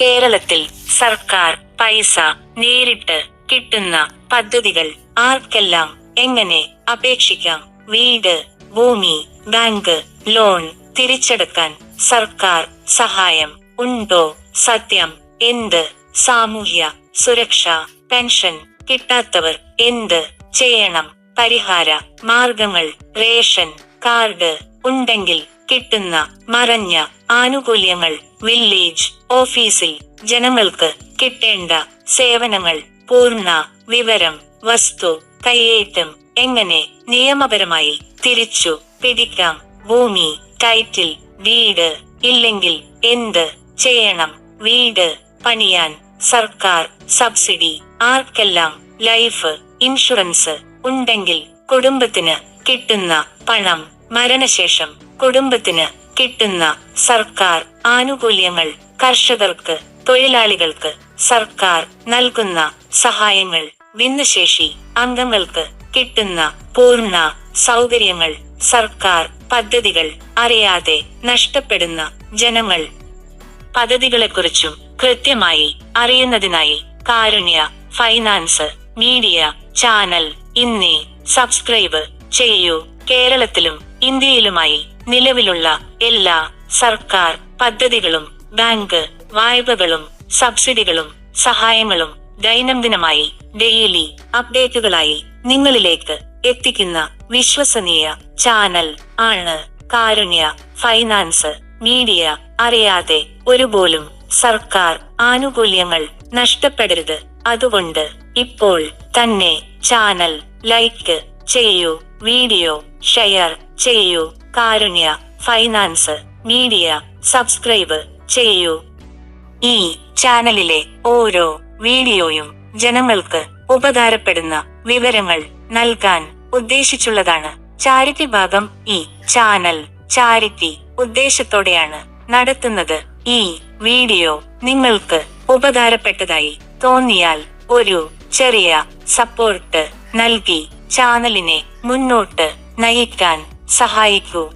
കേരളത്തിൽ സർക്കാർ പൈസ നേരിട്ട് കിട്ടുന്ന പദ്ധതികൾ ആർക്കെല്ലാം? എങ്ങനെ അപേക്ഷിക്കാം? വീട് ഭൂമി ബാങ്ക് ലോൺ തിരിച്ചെടുക്കാൻ സർക്കാർ സഹായം ഉണ്ടോ? സത്യം എന്ത്? സാമൂഹ്യ സുരക്ഷ പെൻഷൻ കിട്ടാത്തവർ എന്ത് ചെയ്യണം? പരിഹാര മാർഗങ്ങൾ റേഷൻ കാർഡ് ഉണ്ടെങ്കിൽ കിട്ടുന്ന മറഞ്ഞ ആനുകൂല്യങ്ങൾ വില്ലേജ് ഓഫീസിൽ ജനങ്ങൾക്ക് കിട്ടേണ്ട സേവനങ്ങൾ പൂർണ വിവരം വസ്തു കയ്യേറ്റം എങ്ങനെ നിയമപരമായി തിരിച്ചു പിടിക്കാം? ഭൂമി ടൈറ്റിൽ വീട് ഇല്ലെങ്കിൽ എന്ത് ചെയ്യണം? വീട് പണിയാൻ സർക്കാർ സബ്സിഡി ആർക്കെല്ലാം ലൈഫ് ഇൻഷുറൻസ് ഉണ്ടെങ്കിൽ കുടുംബത്തിന് കിട്ടുന്ന പണം മരണശേഷം കുടുംബത്തിന് കിട്ടുന്ന സർക്കാർ ആനുകൂല്യങ്ങൾ കർഷകർക്ക് തൊഴിലാളികൾക്ക് സർക്കാർ നൽകുന്ന സഹായങ്ങൾ ഭിന്നശേഷി അംഗങ്ങൾക്ക് കിട്ടുന്ന പൂർണ സൗകര്യങ്ങൾ സർക്കാർ പദ്ധതികൾ അറിയാതെ നഷ്ടപ്പെടുന്ന ജനങ്ങൾ. പദ്ധതികളെക്കുറിച്ചും കൃത്യമായി അറിയുന്നതിനായി കാരുണ്യ ഫൈനാൻസ് മീഡിയ ചാനൽ ഇന്നേ സബ്സ്ക്രൈബ് ചെയ്യൂ. കേരളത്തിലും ഇന്ത്യയിലുമായി നിലവിലുള്ള എല്ലാ സർക്കാർ പദ്ധതികളും ബാങ്ക് വായ്പകളും സബ്സിഡികളും സഹായങ്ങളും ദൈനംദിനമായി ഡെയിലി അപ്ഡേറ്റുകളായി നിങ്ങളിലേക്ക് എത്തിക്കുന്ന വിശ്വസനീയ ചാനൽ ആണ് കാരുണ്യ ഫൈനാൻസ്. മീഡിയ അറിയാതെ ഒരുപോലും സർക്കാർ ആനുകൂല്യങ്ങൾ നഷ്ടപ്പെടരുത്. അതുകൊണ്ട് ഇപ്പോൾ തന്നെ ചാനൽ ലൈക്ക് ചെയ്യൂ വീഡിയോ ഷെയർ ചെയ്യൂ. കാരുണ്യ ഫൈനാൻസ് മീഡിയ സബ്സ്ക്രൈബ് ചെയ്യൂ. ഈ ചാനലിലെ ഓരോ വീഡിയോയും ജനങ്ങൾക്ക് ഉപകാരപ്പെടുന്ന വിവരങ്ങൾ നൽകാൻ ഉദ്ദേശിച്ചുള്ളതാണ്. ചാരിറ്റി ഭാഗം ഈ ചാനൽ ചാരിറ്റി ഉദ്ദേശത്തോടെയാണ് നടത്തുന്നത്. ഈ വീഡിയോ നിങ്ങൾക്ക് ഉപകാരപ്പെട്ടതായി തോന്നിയാൽ ഒരു ചെറിയ സപ്പോർട്ട് നൽകി ചാനലിനെ മുന്നോട്ട് നയിക്കാൻ sa haiku.